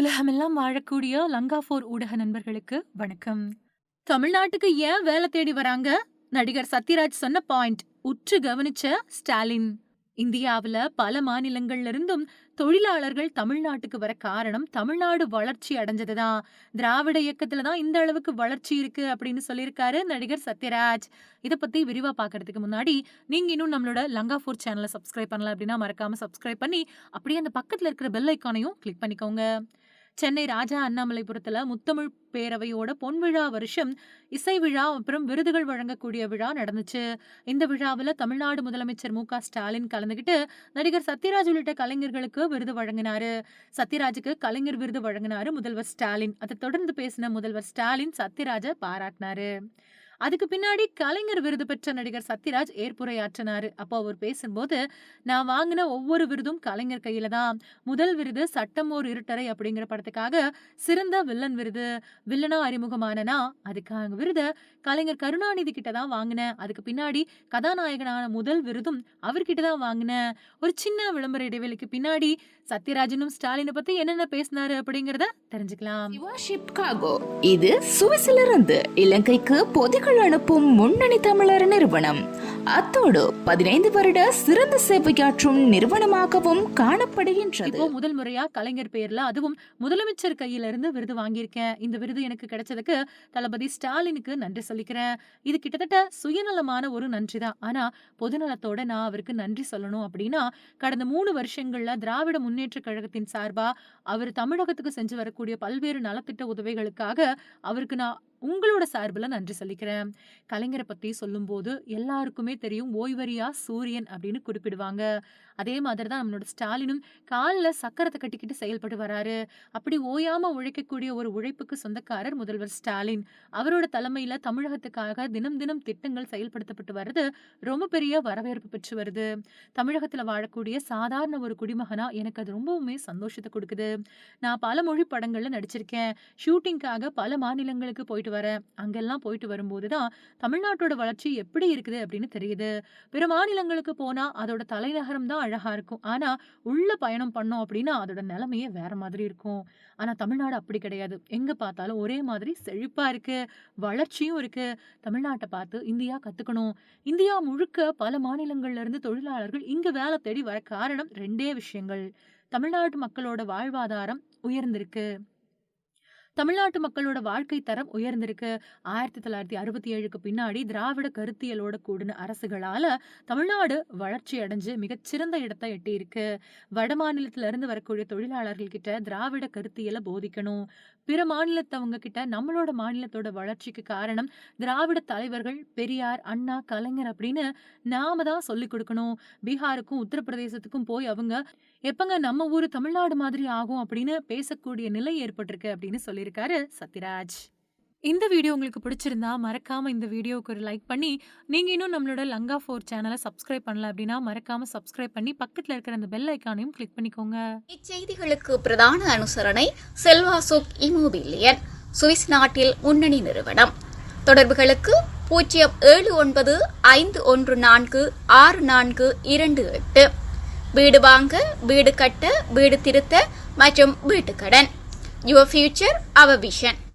உலகமெல்லாம் வாழக்கூடிய லங்காஃபோர் ஊடக நண்பர்களுக்கு வணக்கம். தமிழ்நாட்டுக்கு ஏன் வேலை தேடி வராங்க? நடிகர் சத்யராஜ் சொன்ன பாயிண்ட் உற்று கவனிச்ச ஸ்டாலின். இந்தியாவுல பல மாநிலங்கள்ல இருந்தும் தொழிலாளர்கள் தமிழ்நாட்டுக்கு வர காரணம் தமிழ்நாடு வளர்ச்சி அடைஞ்சது தான் திராவிட இயக்கத்துல தான் இந்த அளவுக்கு வளர்ச்சி இருக்கு அப்படின்னு சொல்லியிருக்காரு நடிகர் சத்யராஜ். இத பத்தி விரிவா பாக்குறதுக்கு முன்னாடி நீங்க இன்னும் நம்மளோட லங்கா ஃபோர் சேனலை சப்ஸ்கிரைப் பண்ணல அப்படின்னா மறக்காம சப்ஸ்கிரைப் பண்ணி அப்படியே அந்த பக்கத்துல இருக்கிற பெல் ஐக்கானையும் கிளிக் பண்ணிக்கோங்க. சென்னை ராஜா அண்ணாமலைபுரத்துல முத்தமிழ் பேரவையோட பொன் விழா வருஷம் இசை விழா அப்புறம் விருதுகள் வழங்கக்கூடிய விழா நடந்துச்சு. இந்த விழாவில் தமிழ்நாடு முதலமைச்சர் மு க ஸ்டாலின் கலந்துகிட்டு நடிகர் சத்யராஜ் உள்ளிட்ட கலைஞர்களுக்கு விருது வழங்கினாரு. சத்யராஜுக்கு கலைஞர் விருது வழங்கினாரு முதல்வர் ஸ்டாலின். அதை தொடர்ந்து பேசின முதல்வர் ஸ்டாலின் சத்யராஜை பாராட்டினாரு. அதுக்கு பின்னாடி கலைஞர் விருது பெற்ற நடிகர் சத்யராஜ் ஏற்புரையாற்றினாரு. அப்போ அவர் பேசும்போது நான் வாங்கின ஒவ்வொரு விருதும் கலைஞர் கையில தான். முதல் விருது சட்டம் ஓர் இருட்டரை அப்படிங்கிற படத்துக்காக சிறந்த வில்லன் விருது வில்லனா அறிமுகமானனா அதுக்காக விருது கலைஞர் கருணாநிதி கிட்ட தான் வாங்கினேன் அதுக்கு பின்னாடி கதாநாயகனான முதல் விருதும் அவர்கிட்ட தான் வாங்கினேன் ஒரு சின்ன விளம்பர இடைவெளிக்கு பின்னாடி சத்யராஜனும் ஸ்டாலினை பத்தி என்னென்ன பேசினாரு அப்படிங்கறத தெரிஞ்சுக்கலாம். இது சுவிஸிலிருந்து இலங்கைக்கு பொதிகள் அனுப்பும் முன்னணி தமிழர் நிறுவனம். அத்தோடு பதினைந்து வருட சிறந்த சேவையாற்றும் நிறுவனமாகவும் காணப்படுகின்றது. இப்போ முதல் முறையா கலைஞர் பேர்ல அதுவும் முதலமைச்சர் கையில இருந்து விருது வாங்கியிருக்கேன். இந்த விருது எனக்கு கிடைச்சதுக்கு தளபதி ஸ்டாலினுக்கு நன்றி சொல்லிக்கிறேன். இது கிட்டத்தட்ட சுயநலமான ஒரு நன்றி தான். ஆனா பொதுநலத்தோட நான் அவருக்கு நன்றி சொல்லணும் அப்படின்னா கடந்த மூணு வருஷங்கள்ல திராவிட முன்னேற்ற கழகத்தின் சார்பா அவர் தமிழகத்துக்கு செஞ்சு வரக்கூடிய பல்வேறு நலத்திட்ட உதவிகளுக்காக அவருக்கு நான் உங்களோட சார்பில் நன்றி சொல்லிக்கிறேன். கலைஞரை பத்தி சொல்லும்போது எல்லாருக்குமே தெரியும் ஓய்வரியா சூரியன் அப்படின்னு குறிப்பிடுவாங்க. அதே மாதிரி தான் நம்மளோட ஸ்டாலினும் காலில் சக்கரத்தை கட்டிக்கிட்டு செயல்பட்டு வராரு. அப்படி ஓயாம உழைக்கக்கூடிய ஒரு உழைப்புக்கு சொந்தக்காரர் முதல்வர் ஸ்டாலின். அவரோட தலைமையில தமிழகத்துக்காக தினம் தினம் திட்டங்கள் செயல்படுத்தப்பட்டு வருது ரொம்ப பெரிய வரவேற்பு பெற்று வருது. தமிழகத்துல வாழக்கூடிய சாதாரண ஒரு குடிமகனா எனக்கு அது ரொம்பவுமே சந்தோஷத்தை கொடுக்குது. நான் பல மொழி படங்கள்ல நடிச்சிருக்கேன். ஷூட்டிங்காக பல மாநிலங்களுக்கு போயிட்டு வரேன் அங்கெல்லாம் போயிட்டு வரும்போது தான் தமிழ்நாட்டோட வளர்ச்சி எப்படி இருக்குது அப்படின்னு தெரியுது. பிற மாநிலங்களுக்கு போனா அதோட தலைநகரம் தான் அழகா இருக்கும். ஆனா உள்ள பயணம் பண்ணோம் அப்படின்னா அதோட நிலைமையே வேற மாதிரி இருக்கும். ஆனா தமிழ்நாடு அப்படி கிடையாது. எங்க பார்த்தாலும் ஒரே மாதிரி செழிப்பா இருக்கு வளர்ச்சியும் இருக்கு. தமிழ்நாட்டை பார்த்து இந்தியா கத்துக்கணும். இந்தியா முழுக்க பல மாநிலங்கள்ல இருந்து தொழிலாளர்கள் இங்க வேலை தேடி வர காரணம் ரெண்டே விஷயங்கள். தமிழ்நாட்டு மக்களோட வாழ்வாதாரம் உயர்ந்திருக்கு. தமிழ்நாட்டு மக்களோட வாழ்க்கை தரம் உயர்ந்திருக்கு. ஆயிரத்தி தொள்ளாயிரத்தி அறுபத்தி ஏழுக்கு பின்னாடி திராவிட கருத்தியலோட கூடின அரசுகளால தமிழ்நாடு வளர்ச்சி அடைஞ்சு மிகச்சிறந்த இடத்தை எட்டியிருக்கு. வட மாநிலத்துல இருந்து வரக்கூடிய தொழிலாளர்கள் கிட்ட திராவிட கருத்தியலை போதிக்கணும். பிற மாநிலத்தவங்க கிட்ட நம்மளோட மாநிலத்தோட வளர்ச்சிக்கு காரணம் திராவிட தலைவர்கள் பெரியார் அண்ணா கலைஞர் அப்படின்னு நாம தான் சொல்லிக் கொடுக்கணும். பீகாருக்கும் உத்தரப்பிரதேசத்துக்கும் போய் அவங்க எப்பங்க நம்ம ஊரு தமிழ்நாடு மாதிரி ஆகும் அப்படின்னு பேசக்கூடிய நிலை ஏற்பட்டிருக்கு அப்படின்னு சொல்லியிருக்காரு சத்யராஜ். இந்த வீடியோ உங்களுக்கு பிடிச்சிருந்தா மறக்காம இந்த வீடியோவுக்கு ஒரு லைக் பண்ணி நீங்க இன்னும் நம்மளோட லங்கா ஃபோர் சேனலை சப்ஸ்கிரைப் பண்ணல அப்படின்னா மறக்காம சப்ஸ்கிரைப் பண்ணி பக்கத்துல இருக்கிற அந்த பெல் ஐக்கானையும் கிளிக் பண்ணிக்கோங்க. இச்செய்திகளுக்கு பிரதான அனுசரணை செல்வா சுக் இமோபிலியன் சுவிஸ் நாட்டில் முன்னணி நிறுவனம். தொடர்புகளுக்கு பூஜ்ஜியம் ஏழு ஒன்பது ஐந்து ஒன்று நான்கு ஆறு நான்கு இரண்டு எட்டு. வீடு வாங்க வீடு கட்ட வீடு திருத்த மற்றும் வீட்டுக்கடன். Your future our vision